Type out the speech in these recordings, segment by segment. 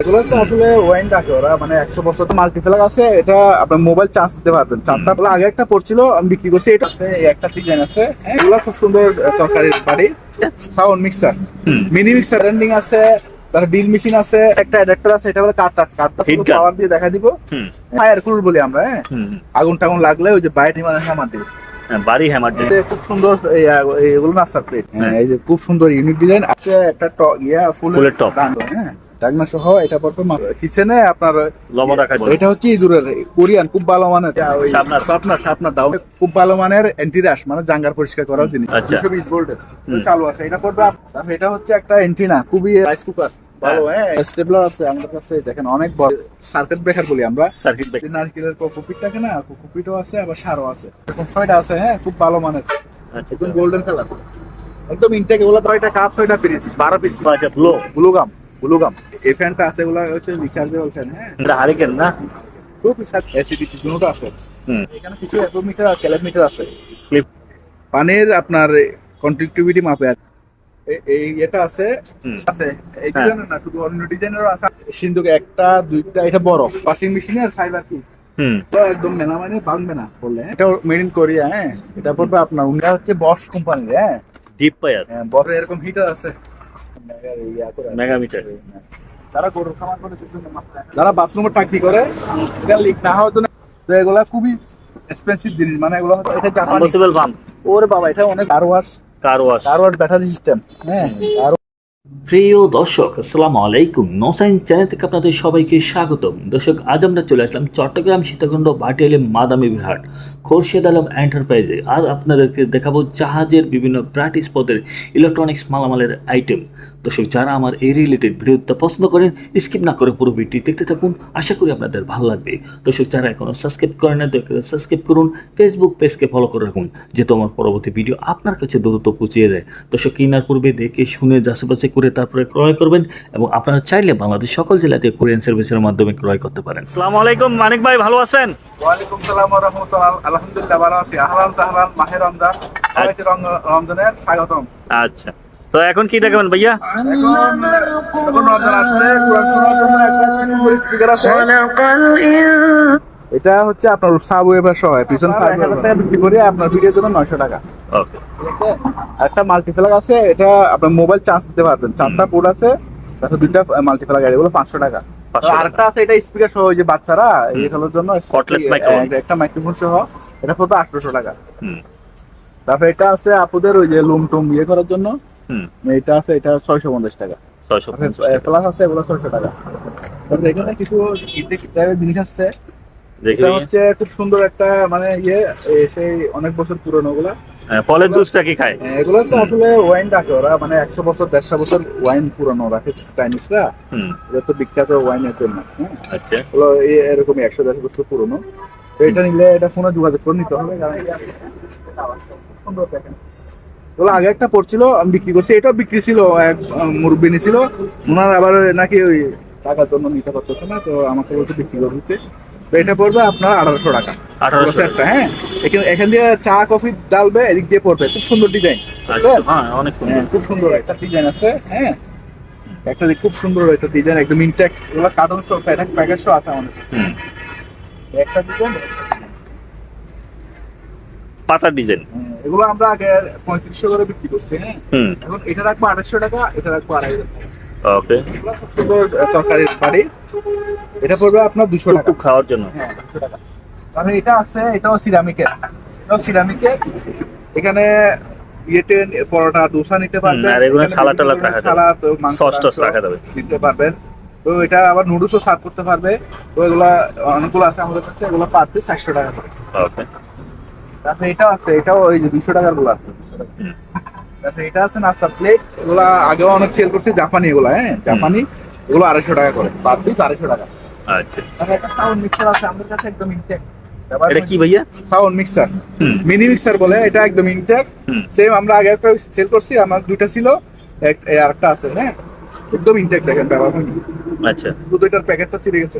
এগুলো তো আসলে ওয়াইন রাখে ওরা মানে একশো বছর মাল্টিপ্লাগ আছে এটা আপনার মোবাইল চার্জ দিতে পারবেন। চারটা বলে আগে একটা পড়ছিল আমি বিক্রি করছি এটা আছে একটা ডিজাইন আছে। এগুলো খুব সুন্দর আহ, তরকারির বাড়ি। সাউন্ড মিক্সার মিনি মিক্সার রেন্ডিং আছে তার বিল মেশিন আছে একটা অ্যাডাপ্টার আছে এটা বলে কাঠটা কাঠটা Heat পাওয়ার দিয়ে দেখা দিব। ফায়ার কুল বলি আমরা হ্যাঁ? আগুন টাগুন লাগলে ওই যে বাইরে মানে হ্যামার দিবে হ্যাঁ, বাড়ি হ্যামার খুব সুন্দর এগুলো নাস্তার প্লেট হ্যাঁ। এই যে খুব সুন্দর ইউনিক ডিজাইন আছে একটা ইয়া ফুলের। ডান্ড, হ্যাঁ? ডাকনা সহ এটা পড়বে কিচেনে আপনার লবণ রাখা এটা হচ্ছে ইঁদুরের কোরিয়ান খুব ভালো মানের। ওই শার্পনার। শার্পনার শার্পনার দাও। খুব ভালো মানের অ্যান্টি রাশ মানে জাঙ্গার পরিষ্কার করার জিনিস। আচ্ছা। 220 ভোল্টের চালু আছে এটা করবে এটা হচ্ছে একটা এন্টিনা খুবই রাইস কুকার ভালো হ্যাঁ। স্টেবলার আছে আমাদের কাছে দেখেন অনেক বড়। সার্কিট ব্রেকার বলি আমরা। সার্কিট ব্রেক যে নারকেলের কুপিট থাকে না কুপিটও আছে আবার সারও আছে। এরকম ছয়টা আছে হ্যাঁ খুব ভালো মানের। আচ্ছা। একদম গোল্ডেন কালার একদম ইনটেক এগুলো ছয়টা কাপ ছয়টা পিস বারো পিস আচ্ছা ব্লো ব্লুগাম ব্লুগাম এই ফ্যানটা আছে হচ্ছে রিচার্জেবল ফ্যান হ্যাঁ। এটা হারিকেন না? খুব এসিডিসি দুটো আছে? হুম। এখানে কিছু অ্যাপোমিটার আর ক্যালোমিটার আছে। ক্লিপ পানির আপনার কন্ট্রাক্টিভিটি মাপে আর এই এটা আছে। আছে। না শুধু অন্য ডিজাইনেরও আছে। সিন্ধুক একটা দুইটা এটা বড়। ওয়াশিং মেশিনের ফাইবার কি হুম। একদম মেলা মানে না বললে এটা মেড ইন কোরিয়া হ্যাঁ। এটা পড়বে আপনার উনটা হচ্ছে বস কোম্পানির হ্যাঁ। ডিপ পায়ার হ্যাঁ, বড় এরকম হিটার আছে আছে। মেগামিটার। যারা গরুর খামার করে যারা বাথরুমের টাকি করে এটা লিক না হওয়ার জন্য এগুলা খুবই এক্সপেন্সিভ জিনিস মানে এগুলো হচ্ছে- এটা সাবমার্সিবল পাম্প ওরে বাবা এটা অনেক car wash car wash car wash battery system হ্যাঁ প্রিয় দর্শক আসসালামু আলাইকুম। নসাইন চ্যানেল থেকে আপনাদের সবাইকে স্বাগতম। দর্শক আজ আমরা চলে আসলাম চট্টগ্রাম সীতাকুণ্ড বাটিয়ালে মাদামি বিহাট খোরশেদ আলম এন্টারপ্রাইজে আর আপনাদেরকে দেখাবো জাহাজের বিভিন্ন প্র্যাকটিস পদের ইলেকট্রনিক্স মালামালের আইটেম দর্শক যারা আমার এই রিলেটেড ভিডিওটা পছন্দ করেন স্কিপ না করে পুরো ভিডিওটি দেখতে থাকুন। আশা করি আপনাদের ভালো লাগবে। দর্শক যারা এখনও সাবস্ক্রাইব করেন না দয়া করে সাবস্ক্রাইব করুন। ফেসবুক পেজকে ফলো করে রাখুন যেহেতু আমার পরবর্তী ভিডিও আপনার কাছে দ্রুত পৌঁছিয়ে দেয় দর্শক কেনার পূর্বে দেখে শুনে যাচাই করে তারপরে ক্রয় করবেন এবং আপনারা চাইলে বাংলাদেশ সকল জেলাতে কোরিয়ান সার্ভিসের মাধ্যমে ক্রয় করতে পারেন। আসসালামু আলাইকুম মানিক ভাই ভালো আছেন? ওয়ালাইকুম সালাম ওয়া রাহমাতুল্লাহ আলহামদুলিল্লাহ ভালো আছি। আহলান সাহলান মাহে রমজান। সবাইকে রমজানের স্বাগতম। আচ্ছা। তো এখন কি দেখাবেন ভাইয়া? এটা হচ্ছে আপনার সাব ওয়েবার সহ পিছন সাব এক হাজার টাকা বিক্রি করে আপনার ভিডিওর জন্য নয়শো টাকা। ওকে একটা মাল্টিপ্লাগ আছে এটা আপনার মোবাইল চার্জ দিতে পারবেন। চারটা পোর্ট আছে তারপর দুইটা মাল্টিপ্লাগ আছে এগুলো পাঁচশো টাকা। 500 টাকা। আরেকটা আছে এটা স্পিকার সহ ওই যে বাচ্চারা এই খেলার জন্য Cordless microphone। একটা- একটা মাইক্রোফোন সহ এটা পড়বে আটশোশো টাকা। হুম। তারপর এটা আছে আপুদের ওই যে লুম টুম ইয়ে করার জন্য। এটা আছে এটা ছয়শো পঞ্চাশ টাকা। ছয়শো। প্লাস আছে এগুলো ছয়শো টাকা। এখানে কিছু জিনিস আসছে। এটা হচ্ছে খুব সুন্দর একটা মানে ইয়ে সেই অনেক বছর পুরনো গুলা হ্যাঁ, ফলের জুসটা কি খায়? এগুলো তো আসলে ওয়াইন রাখে ওরা মানে একশো বছর দেড়শো বছর ওয়াইন পুরনো রাখে চাইনিজরা হুম। এটা তো বিখ্যাত ওয়াইনের জন্য হ্যাঁ। আচ্ছা। এরকমই একশো দেড়শো বছর পুরনো। এটা নিলে এটা ফোনে যোগাযোগ করে নিতে হবে কারণ সুন্দর দেখেন। এগুলো আগে একটা পড়ছিল আমি বিক্রি করছি। এটাও বিক্রি ছিল এক মুরব্বি নিছিল ওনার আবার নাকি ওই টাকার জন্য নিতে পারতেছে না তো আমাকে বলতে বিক্রি করে দিতে। তো এটা পড়বে আপনার আঠারোশো টাকা। 1800 পুরো সেটটা, হ্যাঁ? এখানে এখান দিয়ে চা কফি ডালবে এদিক দিয়ে পড়বে। খুব সুন্দর ডিজাইন আচ্ছা হ্যাঁ অনেক সুন্দর। হ্যাঁ, খুব সুন্দর একটা ডিজাইন আছে হ্যাঁ? একটা দিক খুব সুন্দর একটা ডিজাইন একদম ইনটেক এগুলো কার্টন সহ প্যাকেট প্যাকেট সহ আছে আমাদের। একটা ডিজাইন পাতার ডিজাইন। এগুলো আমরা আগে পঁয়ত্রিশশো করে বিক্রি করছি হ্যাঁ। এখন এটা রাখব আড়াইশো টাকা এটা রাখব আড়াই ওকে। সুন্দর তরকারির বাড়ি। এটা পড়বে আপনার দুশো টাকা। খাওয়ার জন্য। হ্যাঁ টাকা। তাহলে এটা আছে এটাও সিরামিকের এটাও সিরামিকের এখানে ইয়েতে পরোটা দোসা নিতে পারবেন। আর এগুলো সালাদ টালাদ রাখা। সালাদ, মাংস, সস টস রাখা যাবে। দিতে পারবেন। তো এটা আবার নুডলসও সার্ভ করতে পারবে। তো এগুলা অনেকগুলো আছে আমাদের কাছে এগুলো পার পিস চারশো টাকা করে। ওকে। তারপরে এটাও আছে এটাও ওই যে দুশো টাকারগুলো আছে তারপরে এটা আছে নাস্তা প্লেট এগুলা আগেও অনেক সেল করছি জাপানি এগুলা হ্যাঁ জাপানি এগুলো আড়াইশো টাকা করে পার পিস আড়াইশো টাকা। আচ্ছা। তারপরে একটা সাউন্ড মিক্সার আছে আমাদের কাছে একদম ইনটেক এটা কি ভাইয়া? সাউন্ড মিক্সার মিনি মিক্সার বলে এটা একদম ইনটেক সেম আমরা আগে একটা সেল করছি আমার দুইটা ছিল এক- আরেকটা আছে হ্যাঁ। একদম ইনটেক দেখেন ব্যবহার আচ্ছা। শুধু এটার প্যাকেটটা ছিঁড়ে গেছে।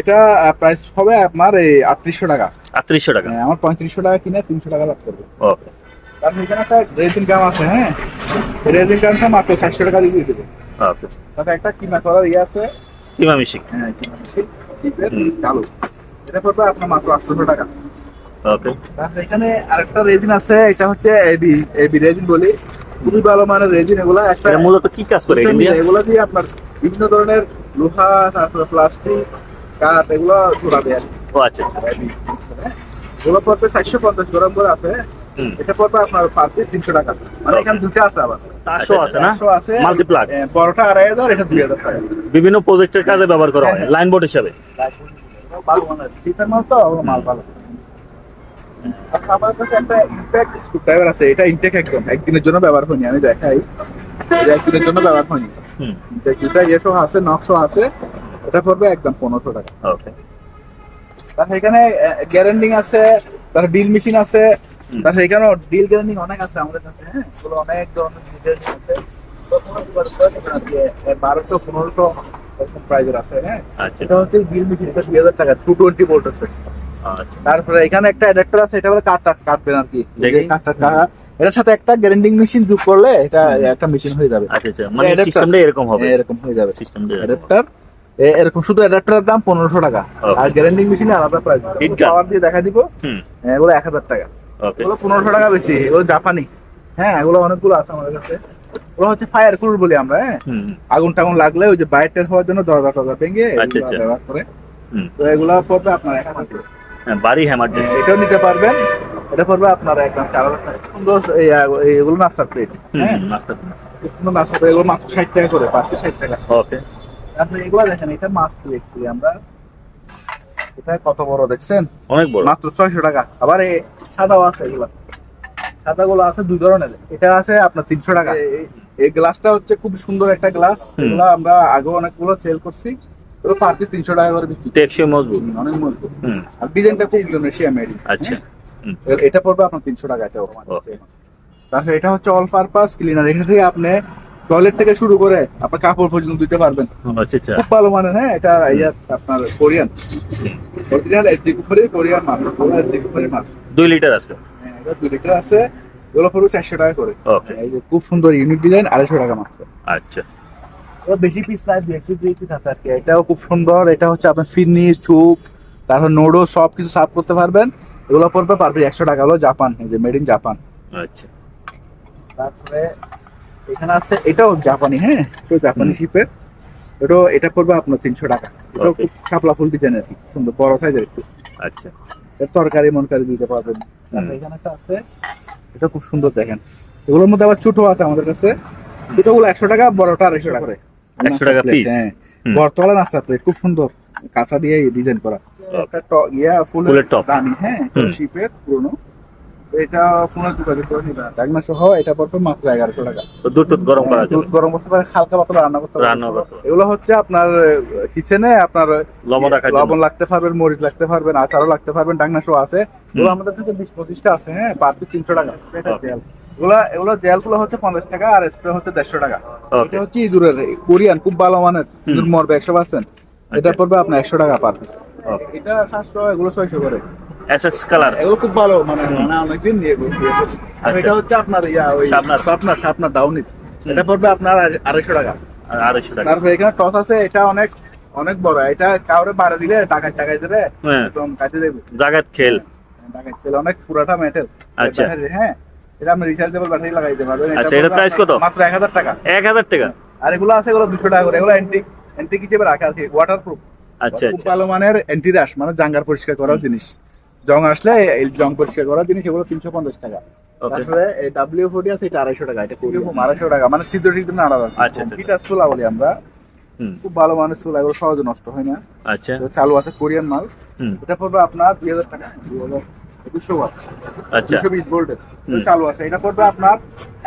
এটা প্রাইস হবে আপনার এই আটত্রিশশো টাকা। আটত্রিশশো টাকা। হ্যাঁ, আমার পঁয়ত্রিশশো টাকা কিনে তিনশো টাকা লাভ করবে। ওকে তারপর এখানে একটা রেজিন গাম আছে হ্যাঁ? রেজিন গামটা মাত্র চারশো টাকা দিয়ে দিয়ে দেবে। ওকে তাতে একটা কিনা করার ইয়ে আছে। কিমা মিশিক। হ্যাঁ চালু এটা পড়বে আপনার মাত্র আটশোশো টাকা। ওকে এখানে আরেকটা রেজিন আছে এটা হচ্ছে এবি এবি রেজিন বলি। খুবই ভালো মানের রেজিন এগুলো একটা মূলত কি কাজ করে এগুলো দিয়ে আপনার বিভিন্ন ধরনের লোহা তারপরে প্লাস্টিক কাঠ এগুলো দেয় আর ও আচ্ছা আচ্ছা। হ্যাঁ। এগুলো পড়বে চারশো পঞ্চাশ গ্রাম করে আছে। এটা পড়বে আপনার পার পিস তিনশো টাকা। মানে এখানে দুটো আছে আবার। হাজার টাকা। বিভিন্ন প্রজেক্টের কাজে ব্যবহার করা হয় লাইন বোর্ড হিসাবে? ভালো মানের। শীতের মাল ভালো। আচ্ছা, আমার কাছে একটা স্ক্রুড্রাইভার আছে। এটা ইনটেক একদম। একদিনের জন্য ব্যবহার হয়নি আমি দেখাই। একদিনের জন্য ব্যবহার হয়নি। হুম। ইনটেক দুটা ইয়েসও আছে নকশও আছে। এটা পড়বে একদম পনেরোশো টাকা। ওকে তার এখানে গ্যারেন্ডিং আছে তার ডিল মেশিন আছে তার এখানেও ডিল গ্যারেন্ডিং অনেক আছে আমাদের কাছে হ্যাঁ? এগুলো অনেক ধরনের ডিল গ্যারেন্ডিং আছে। বারোশো পনেরোশো এরকম প্রাইজের হ্যাঁ? আচ্ছা। এটা হচ্ছে ডিল মেশিন এটা দুই হাজার টাকা টু টোয়েন্টি ভোল্ট আছে। আচ্ছা। তারপরে এখানে একটা অ্যাডাপ্টার আছে এটা বলে কাটবেন আর কি। কাট এটার সাথে একটা গ্যারেন্ডিং মেশিন যোগ করলে এটা একটা মেশিন হয়ে যাবে। আচ্ছা আচ্ছা। মানে সিস্টেমটা এরকম হবে। এরকম হয়ে যাবে। সিস্টেমটা অ্যাডাপ্টার এরকম শুধু অ্যাডাপ্টারের দাম পনেরোশো টাকা। আর গ্যারেন্ডিং মেশিনে আলাদা প্রাইস পাওয়ার দিয়ে দেখা দিব হ্যাঁ, এগুলো এক হাজার টাকা। এগুলো পনেরোশো টাকা বেশি এগুলো জাপানি। হ্যাঁ এগুলো অনেকগুলো আছে আমাদের কাছে। ওগুলো হচ্ছে ফায়ার কুলর বলি আমরা হ্যাঁ। আগুন টাগুন লাগলে ওই যে বাইর হওয়ার জন্য দরজা টরজা ভেঙে আচ্ছা, আচ্ছা। ব্যবহার করে। তো এগুলো পড়বে আপনার এক হাজার হ্যাঁ, বাড়ি হ্যামার এটাও নিতে পারবেন। এটা পড়বে আপনার একদম চার হাজার টাকা। সুন্দর আগ- এগুলো নাস্তার প্লেট হ্যাঁ। আস্তে আস্তে। সুন্দর নাস্তার প্লেট এগুলো মাত্র ষাট টাকা করে পাঁচশো ষাট টাকা। ওকে আপনি এগুলো দেখেন এটা মাছ প্লেট করি আমরা। এটা কত বড় দেখছেন? অনেক বড়। মাত্র ছয়শো টাকা। আবার সাদাও আছে এগুলো। সাদাগুলো আছে দুই ধরনের। এটা আছে আপনার তিনশো টাকা। এই- এই গ্লাসটা হচ্ছে খুব সুন্দর একটা গ্লাস। এগুলো আমরা আগে অনেকগুলো সেল করছি। এগুলো পার পিস তিনশো টাকা করে বিক্রি। টেকসই মজবুত। অনেক মজবুত। আর ডিজাইনটা হচ্ছে ইন্দোনেশিয়া মেড আচ্ছা। এটা পড়বে আপনার তিনশো টাকা এটা. তারপরে এটা হচ্ছে অল পারপাস ক্লিনার এখান থেকে আপনি টয়লেট থেকে শুরু করে আপনার কাপড় পর্যন্ত দিতে পারবেন। আচ্ছা আচ্ছা। খুব ভালো মানে হ্যাঁ এটা ইয়া আপনার কোরিয়ান। অরিজিনাল এসডি কোরিয়ান মাল এসডি কুপারি মাল। দুই লিটার আছে? হ্যাঁ, এটা দুই লিটার আছে এগুলো পুরো চারশো টাকা করে। এই যে খুব সুন্দর ইউনিক ডিজাইন আড়াইশো টাকা মাত্র। আচ্ছা। এবার বেশি পিস নাই বেশি দুই পিস আছে আর কি। এটাও খুব সুন্দর এটা হচ্ছে আপনার ফিরনি চুপ তারপর নোডো সব কিছু সাফ করতে পারবেন। এগুলো পড়বে পারবে একশো টাকা হলো জাপান এই যে মেড ইন জাপান আচ্ছা। তারপরে এখানে আছে এটাও জাপানি হ্যাঁ? এটাও জাপানি শিপের এটাও এটা পড়বে আপনার তিনশো টাকা। এটাও খুব শাপলা ফুল ডিজাইন আর কি সুন্দর বড় সাইজের একটু আচ্ছা। এর তরকারি মনকারি দিতে পারবেন এখানে একটা আছে এটা খুব সুন্দর দেখেন। এগুলোর মধ্যে আবার ছোট আছে আমাদের কাছে। ছোটগুলো একশো টাকা বড়টা আড়াইশো টাকা করে। 100 টাকা হ্যাঁ। হুম। বর্তমানে নাস্তার প্লেট খুব সুন্দর। কাঁচা দিয়ে ডিজাইন করা। একটা ইয়া ফুলের। দামি হ্যাঁ শিপের পুরনো। এটা করে ডাকনা সহ এটা পড়বে মাত্র এগারোশো টাকা। তো দুধ গরম করা হ্যাঁ, দুধ গরম করতে পারে হালকা পাতলা রান্না করতে পারে। রান্না করতে এগুলো হচ্ছে আপনার কিচেনে আপনার লবণ রাখার লবণ লাগতে পারবেন মরিচ লাগতে পারবেন আচারও লাগতে পারবেন ডাকনা শো আছে। এগুলো আমাদের কাছে বিশ পঁচিশটা আছে হ্যাঁ পার পিস তিনশো টাকা। এটা. এগুলো এগুলো জেলগুলো হচ্ছে পঞ্চাশ টাকা আর স্প্রে হচ্ছে দেড়শো টাকা। এটা হচ্ছে ইঁদুরের কোরিয়ান খুব ভালো মানের। ইঁদুর মরবে একশো পার্সেন্ট এটা আচ্ছা। পড়বে আপনার একশো টাকা পার পিস এটা সাতশো এগুলো ছয়শো করে। এসএস কালার এগুলো খুব ভালো মানে মানে অনেকদিন নিয়ে আর আচ্ছা। এটা হচ্ছে আপনার ইয়া ওই শাপনার। শাপনার শাপনার ডাউনিট এটা পড়বে আপনার আড়াইশো টাকা। আড়াইশো টাকা। তারপরে এখানে টস আছে এটা অনেক অনেক বড়। এটা কাউরে বাড়া দিলে টাকা টাকায় দিলে হ্যাঁ। একদম দেবে। জাগাত খেল। টাকায় ছেলে অনেক পুরাটা মেটেল আচ্ছা। হ্যাঁ এটা আপনি রিচার্জেবল ব্যাটারি লাগাই দিতে পারবেন আচ্ছা, price আপনার কত? মাত্র এক হাজার টাকা। এক হাজার টাকা। আর এগুলো আছে এগুলো দুশো টাকা করে। এগুলো অ্যান্টিক অ্যান্টিক হিসেবে রাখা আর কি। ওয়াটার প্রুফ আচ্ছা খুব আচ্ছা। ভালো মানের অ্যান্টি রাশ মানে জাঙ্গার পরিষ্কার করার জিনিস। জং আসলে এই জং পরিষ্কার করার জিনিস এগুলো তিনশো পঞ্চাশ টাকা। তারপরে ডাব্লিউ ফোর্টি আছে এটা আড়াইশো টাকা এটা আড়াইশো টাকা মানে সিদ্ধ আলাদা। আচ্ছা, আচ্ছা। পিটার চুলা বলি আমরা। খুব ভালো মানের চুলা এগুলো সহজে নষ্ট হয় না। আচ্ছা। চালু আছে কোরিয়ান মাল। এটা পড়বে আপনার দুই হাজার টাকা দুই হাজার দুশো ওয়াট। আচ্ছা। দুশো বিশ ভোল্টের চালু আছে এটা পড়বে আপনার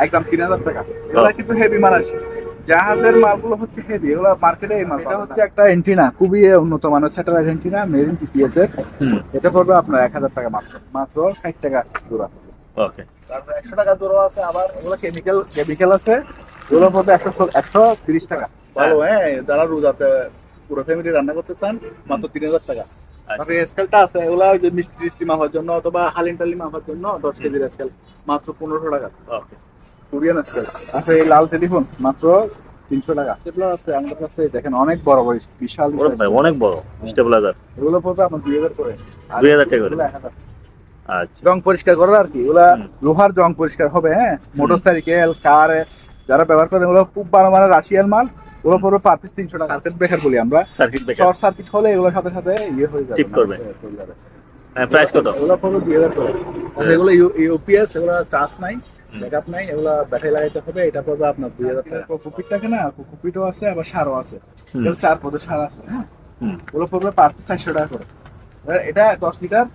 একদম তিন হাজার টাকা। এগুলো কিন্তু হেভি মাল আছে। জাহাজের মালগুলো হচ্ছে হেভি এগুলো মার্কেটে এই মাল এটা হচ্ছে একটা এন্টিনা খুবই উন্নত মানের satellite antenna made in GPS এর। এটা পড়বে আপনার এক হাজার টাকা মাত্র মাত্র ষাট টাকা জোড়া। ওকে। তারপরে একশো টাকা জোড়া আছে আবার এগুলো কেমিক্যাল কেমিক্যাল আছে এগুলো পড়বে একশো একশো তিরিশ টাকা। ভালো হ্যাঁ যারা রোজাতে পুরো ফ্যামিলি রান্না করতে চান মাত্র তিন হাজার টাকা। তারপরে স্কেলটা আছে এগুলো ওই যে মিষ্টি টিষ্টি মাপার জন্য অথবা হালিম টালি মাপার জন্য দশ কেজির স্কেল মাত্র পনেরোশো টাকা। ওকে। কোরিয়ান স্কেল তারপরে এই লাল টেলিফোন মাত্র তিনশো টাকা। স্টেপলার আছে আমাদের কাছে দেখেন অনেক বড় বড় বিশাল ভাই অনেক বড় স্টেবিলাইজার এগুলো পড়বে আপনার দুই হাজার করে। আর 2000 টাকা করে। আচ্ছা। জং পরিষ্কার করার আর কি ওগুলা লোহার জং পরিষ্কার হবে হ্যাঁ? মোটর সাইকেল কার যারা ব্যবহার করে ওগুলো খুব ভালো মানের রাশিয়ান মাল ওগুলো পড়বে পার পিস তিনশো টাকা। সার্কিট ব্রেকার বলি আমরা। সার্কিট ব্রেকার শর্ট সার্কিট হলে এগুলোর সাথে সাথে ইয়ে হয়ে যাবে টিপ করবে। হ্যাঁ, হয়ে। প্রাইস কত? এগুলো পড়বে দুই হাজার করে। এগুলো ইউপিএস এগুলো চার্জ নাই। ব্যাকআপ নাই এগুলো ব্যাটারি লাগাইতে হবে এটা পড়বে আপনার দুই হাজার টাকা। কুপিটাকে না কুপিটও আছে আবার সারও আছে। চার পদের সার আছে হ্যাঁ? ওগুলো পড়বে পার পিস চারশো টাকা করে। এটা দশ লিটার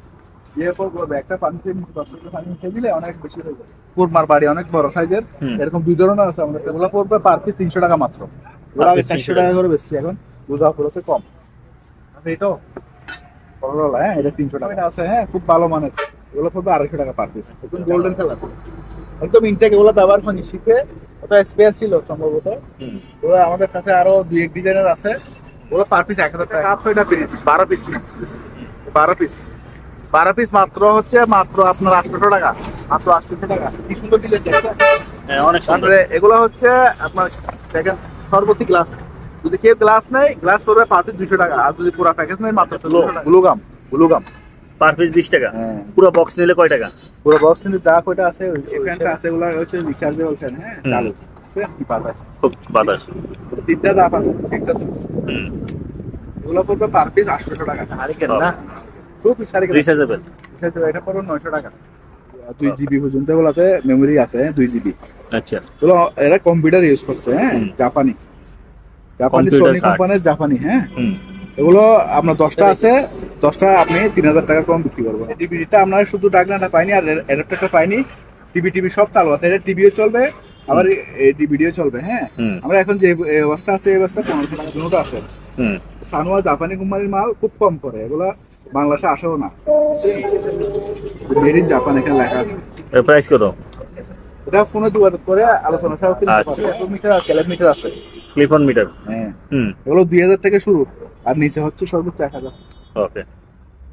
ইয়ে পড়বে একটা পানিতে দশ লিটার পানি মিশিয়ে দিলে অনেক বেশি হয়ে যাবে। কুরমার বাড়ি অনেক বড় সাইজের এরকম দুই ধরনের আছে আমাদের। এগুলো পড়বে পার পিস তিনশো টাকা মাত্র। ওগুলো আগে চারশো টাকা। করে বেশি এখন বুঝা পড়ছে কম। আর এটাও? হ্যাঁ এটা তিনশো টাকা। এটা আছে হ্যাঁ খুব ভালো মানের। এগুলো পড়বে আড়াইশো টাকা পার পিস। গোল্ডেন কালার একদম ইনটেক এগুলো ব্যবহার হয়নি শীতে। ওটা স্পেয়ার ছিল সম্ভবত। হুম। ওগুলো আমাদের কাছে আরও দুই এক ডিজাইনের আছে। ওগুলো পার পিস এক হাজার টাকা। কাপ এটা পিস বারো পিস বারো পিস বারো পিস মাত্র হচ্ছে মাত্র আপনার আটশোশো টাকা। মাত্র আটশোশো টাকা। কি সুন্দর ডিজাইন হ্যাঁ অনেক সুন্দর। তারপরে এগুলো হচ্ছে আপনার দেখেন সর্বতি গ্লাস যদি কেউ গ্লাস নেই গ্লাস পড়বে পার পিস দুশো টাকা। আর যদি পুরো প্যাকেজ নেই মাত্র গ্লুগাম গ্লুগাম পার পিস বিশ টাকা। হ্যাঁ। পুরো বক্স নিলে কয় টাকা? পুরো বক্স কিন্তু যা কয়টা আছে ফ্যানটা আছে ওগুলো হচ্ছে রিচার্জেবল ফ্যান হ্যাঁ। চালু। বাতাস। খুব বাতাস। তিনটা দাপ আছে একটা এগুলো পড়বে পার পিস আটশোশো টাকা। হারিকেন না? সব পিস হারিকেন রিচার্জেবল এটা পড়বে নয়শো টাকা। দুই জিবি পর্যন্ত ওগুলাতে মেমোরি আছে হ্যাঁ, দুই জিবি আচ্ছা। এগুলো এরা কম্পিউটার ইউজ করছে হ্যাঁ? জাপানি। জাপানি সোনি কোম্পানির জাপানি হ্যাঁ? এগুলো আপনার দশটা আছে দশটা আপনি তিন হাজার টাকা কম বিক্রি করবেন। ডিভিডিটা আপনার শুধু ডাকনাটা পাইনি আর অ্যাডাপ্টারটা পাইনি। টিভি টিভি সব চালু আছে এটা টিভিও চলবে আবার ডিভিডিও চলবে হ্যাঁ? আমরা এখন যে অবস্থা আছে এই অবস্থা পনেরো পিস দুটো আছে। হুম। সানোয়া জাপানি কোম্পানির মাল খুব কম করে এগুলা বাংলাদেশে আসেও না। মেড ইন জাপান এখানে লেখা আছে। এর প্রাইস কত? এটা ফোনে যোগাযোগ করে আলোচনা সহ কিনতে আচ্ছা। মিটার আর কিলোমিটার আছে। ক্লিপ অন মিটার হ্যাঁ। হুম। এগুলো দুই হাজার থেকে শুরু আর নিচে হচ্ছে সর্বোচ্চ এক হাজার। ওকে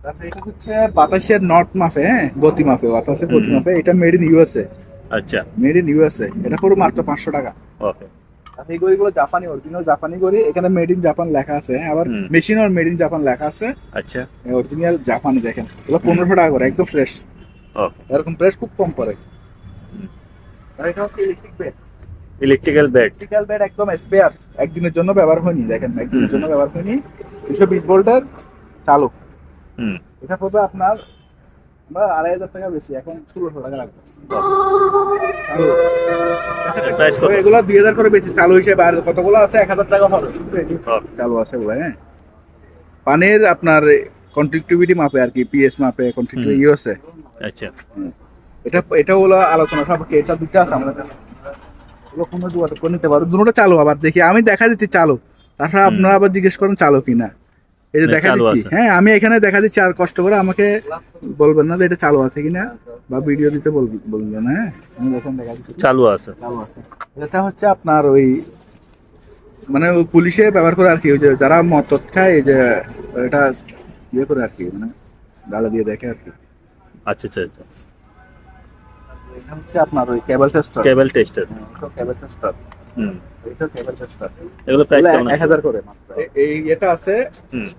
তারপরে এটা হচ্ছে বাতাসের নট মাপে হ্যাঁ? গতি মাপে বাতাসের গতি। মাপে এটা মেড ইন ইউএসএ আচ্ছা। মেড ইন ইউএসএ এটা পুরো মাত্র পাঁচশো টাকা। ওকে আর এই গড়িগুলো জাপানি অরিজিনাল জাপানি গড়ি। এখানে মেড ইন জাপান লেখা আছে হ্যাঁ? আবার মেশিন আর মেড ইন জাপান লেখা আছে। আচ্ছা। অরিজিনাল জাপানি দেখেন। এগুলো পনেরোশো টাকা করে একদম ফ্রেশ এরকম প্রেস খুব কম এটা হচ্ছে electric bed electrical bed electrical bed একদম স্পেয়ার একদিনের জন্য ব্যবহার হয়নি দেখেন। একদিনের জন্য ব্যবহার হয়নি। দুশো বিশ ভোল্টের চালু। এটা পড়বে আপনার আমরা আড়াই হাজার টাকা বেশি এখন ষোলোশো টাকা লাগবে। এগুলো দুই হাজার করে বেশি চালু হিসেবে। আর কতগুলো আছে? এক হাজার টাকা হবে চালু আছে এগুলো হ্যাঁ। পানির আপনার কন্ট্রিক্টিভিটি মাপে আর কি পিএস মাপে কন্ট্রিক্টিভিটি হুম। ইউএসএ আচ্ছা। এটা এটা হলো আলোচনা সাপেক্ষে এটা দুটো আছে আমাদের কাছে। কোনো যোগাযোগ করে নিতে পারো। দুটো চালু আবার দেখি আমি দেখা দিচ্ছি চালু। তাছাড়া আপনারা আবার জিজ্ঞেস করেন চালু কিনা। এই যে দেখা চালু দিচ্ছি। হ্যাঁ আমি এখানে দেখা দিচ্ছি আর কষ্ট করে আমাকে বলবেন না যে এটা চালু আছে কিনা বা ভিডিও দিতে বল- বলবেন হ্যাঁ? আমি এখন দেখা দিচ্ছি। চালু আছে। চালু আছে। এটা হচ্ছে আপনার ওই মানে পুলিশে ব্যবহার করে আর কি ওই যে যারা মত খায় এই যে এটা ইয়ে করে আর কি মানে গালা দিয়ে দেখে আর কি। আচ্ছা আচ্ছা আচ্ছা। এটা হচ্ছে আপনার ওই cable tester cable tester cable tester হুম। এগুলো প্রাইস কেমন এক আছে হাজার করে মাত্র। এই এটা আছে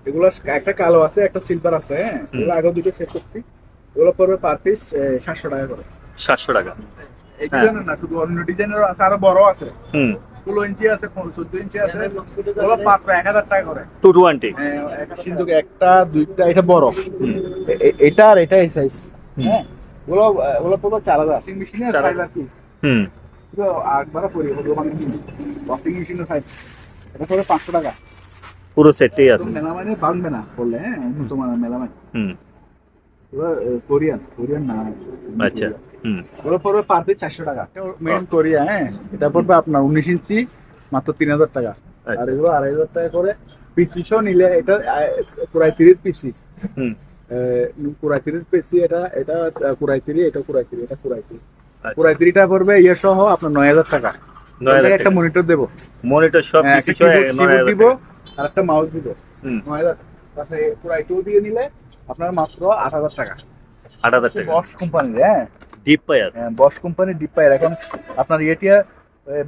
এগুলো একটা কালো আছে একটা সিলভার আছে হ্যাঁ? এগুলো আগে দুটো সেট করছি। এগুলো পড়বে পার পিস সাতশো টাকা করে। সাতশো টাকা। এই। না শুধু অন্য ডিজাইনেরও আছে আরও বড় আছে। হুম। ষোলো ইঞ্চি আছে চোদ্দ ইঞ্চি আছে এগুলো মাত্র এক হাজার টাকা করে। টু টোয়েন্টি হ্যাঁ, একটা সিন্ধুক একটা দুইটা এটা বড়। এটা আর এটা এই সাইজ হ্যাঁ? ওগুলো ওগুলো পড়বে চার হাজার। মেশিনের চার হাজার। হুম। পুরো একবারে পরি হলো মানে ওয়াশিং মেশিনের সাইজ এটা পড়বে পাঁচশো টাকা। পুরো সেটটাই আছে। মেলামাইনে ভাঙবে না বললে হ্যাঁ? উন্নত মেলামাইন হুম। কোরিয়ান। কোরিয়ান না আচ্ছা হুম। ওগুলো পড়বে পার পিস চারশো টাকা। মেন কোরিয়া হ্যাঁ? এটা পড়বে আপনার উনিশ ইঞ্চি মাত্র তিন হাজার টাকা। আর আচ্ছা এগুলো আড়াই হাজার টাকা করে পিসিশও নিলে এটা কুড়াই তিরিশ পিসি হুম। কুড়াই তিরিশ পিসি এটা এটা কুড়াই তিরিশ এটা কুড়াই তিরি এটা কুড়াই তিরি আচ্ছা। পড়বে ইয়ে সহ আপনার নয় হাজার টাকা। নয় হাজার একটা মনিটর দেবো। মনিটর সব হ্যাঁ, কিছু দিব আর একটা মাউস দিব। নয় হাজার তারপরে কুড়াই টু দিয়ে নিলে আপনার মাত্র আট হাজার টাকা। আট হাজার টাকা। বস কোম্পানির হ্যাঁ? ডিপ পায়ার বস ডিপ পায়ার এখন আপনার ইয়েটিয়া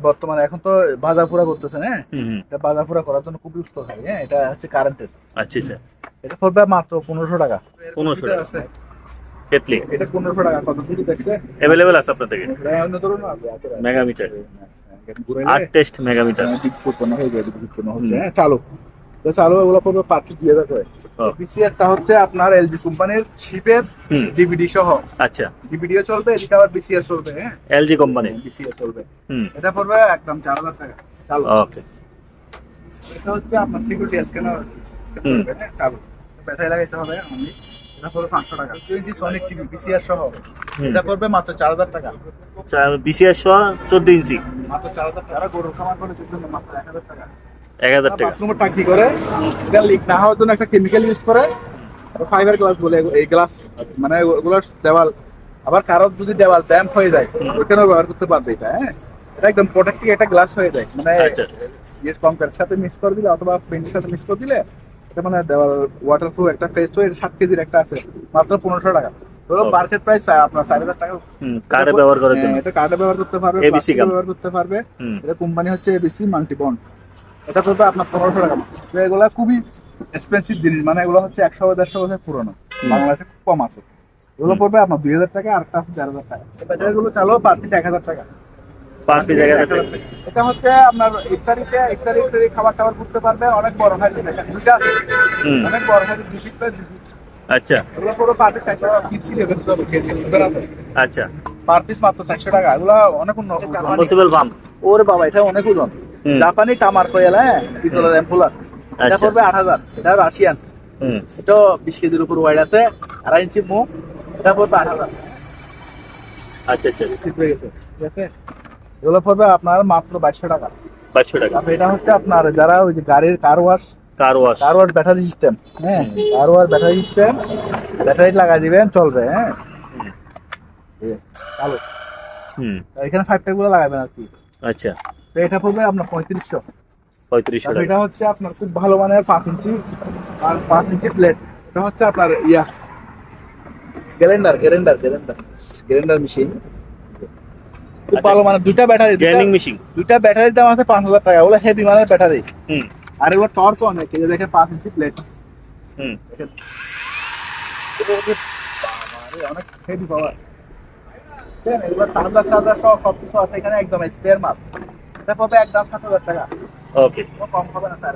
বর্তমানে এখন তো বাজার পুরা করতেছে হ্যাঁ? এটা বাজার পুরা করার জন্য খুব ইউজ হয় হ্যাঁ? এটা হচ্ছে কারেন্টের আচ্ছা আচ্ছা। এটা পড়বে মাত্র পনেরোশো টাকা। 1500 টাকা। কেটলি এটা পনেরোশো টাকা। কত দেখছে? অ্যাভেলেবেল আছে আপনার থেকে। এটা ধরুন। মেগামিটার আট টেস্ট মেগামিটার চালু। তো চালু এগুলো পড়বে পাঁচশো দুই হাজার বিসিআরটা হচ্ছে আপনার এলজি কোম্পানির শিপের ডিভিডি সহ। আচ্ছা। ডিভিডিও চলবে এদিকে আবার বিসিআর চলবে হ্যাঁ? এলজি কোম্পানি বিসিআর চলবে। এটা পড়বে একদম চার হাজার টাকা। চালু। ওকে এটা হচ্ছে আপনার সিকিউরিটি স্ক্যানার। চালু। ব্যাটারি লাগাইতে হবে only। এটা পড়বে পাঁচশো টাকা। টোয়েন্টি সনিক টিভি বিসিআর সহ এটা পড়বে মাত্র চার হাজার টাকা। বিসিএস সহ চোদ্দ ইঞ্চি। মাত্র চার হাজার টাকা। গরুর খামার করে মাত্র এক হাজার টাকা। এক হাজার টাকা। বাথরুমের টাঙ্কি করে এটা লিক না হওয়ার জন্য একটা কেমিক্যাল ইউজ করে ফাইবার গ্লাস বলে এই গ্লাস মানে ওগুলো দেওয়াল। আবার কারোর যদি দেওয়াল ড্যাম্প হয়ে যায় ওইখানেও ব্যবহার করতে পারবে এটা হ্যাঁ? এটা একদম প্রোটেক্টিভ একটা গ্লাস হয়ে যায়। মানে আচ্ছা। ইয়ে সাথে মিক্স করে দিলে অথবা পেন্টের সাথে মিক্স করে দিলে এটা মানে দেওয়াল ওয়াটার প্রুফ একটা ফেস তো এটা ষাট কেজির একটা আছে মাত্র পনেরোশো টাকা. মার্কেট প্রাইস আপনার চার হাজার টাকা। হুম ব্যবহার করার জন্য। হ্যাঁ, এটা কার্ডে ব্যবহার করতে পারবে। ব্যবহার করতে এটা কোম্পানি হচ্ছে এবিসি মাল্টিবন্ড এটা পড়বে আপনার পনেরোশো টাকা। তো এগুলা খুবই এক্সপেন্সিভ জিনিস মানে এগুলো হচ্ছে একশো দেড়শো বছর পুরনো। বাংলাদেশে খুব কম আছে। এগুলো পড়বে আপনার দুই হাজার টাকা আর একটা চার হাজার টাকা। ব্যাটারিগুলো চালো পার পিস এক হাজার টাকা। পার পিস এক হাজার টাকা এটা হচ্ছে আপনার ইফতারিতে ইফতারি ইফতারি খাবার টাবার করতে পারবে অনেক বড় হয় দুইটা আছে। অনেক বড় হয় দুই ফিট প্লাস আচ্ছা। এগুলো পুরো পার পিস চারশো বেরাতে আচ্ছা। পার পিস মাত্র চারশো টাকা এগুলো অনেক উন্নত পসিবল পাম্প ওরে বাবা এটা অনেক ওজন। জাপানি টামার কয়েল হ্যাঁ পিতলের অ্যাম্পুলার এটা আচ্ছা। পড়বে আট হাজার। এটা রাশিয়ান হুম। এটা বিশ কেজির উপর ওয়াইড আছে আড়াই ইঞ্চি মুখ এটা পড়বে আট হাজার। আচ্ছা আচ্ছা। ঠিক হয়ে গেছে। ঠিক আছে? এগুলো পড়বে আপনার মাত্র বাইশশো টাকা। বাইশশো টাকা। এটা হচ্ছে আপনার যারা ওই যে গাড়ির car wash car wash car wash battery system হ্যাঁ? Car wash battery system battery লাগাই দিবেন চলবে হ্যাঁ? হুম। এখানে ফাইভ টাইপগুলো লাগাবেন আর কি। আচ্ছা। তো এটা পড়বে আপনার পঁয়ত্রিশশো। পঁয়ত্রিশশো এটা হচ্ছে আপনার খুব ভালো মানের পাঁচ ইঞ্চি আর পাঁচ ইঞ্চি প্লেট এটা হচ্ছে আপনার ইয়া গ্যালেন্ডার গ্যালেন্ডার গ্যালেন্ডার গ্যালেন্ডার মেশিন খুব। ভালো মানের দুইটা ব্যাটারি গ্রাইন্ডিং মেশিন দুইটা ব্যাটারির দাম আছে পাঁচ হাজার টাকা। ওগুলো হেভি মানের ব্যাটারি হুম। আর এগুলো টর্ক অনেক। এই যে দেখেন পাঁচ ইঞ্চি প্লেট হুম। অনেক হেভি পাওয়ার এগুলো চার্জার চার্জার সব সব কিছু আছে এখানে একদম স্পেয়ার মাল। এটা পাবে একদম সাত হাজার টাকা। ওকে কম হবে না স্যার।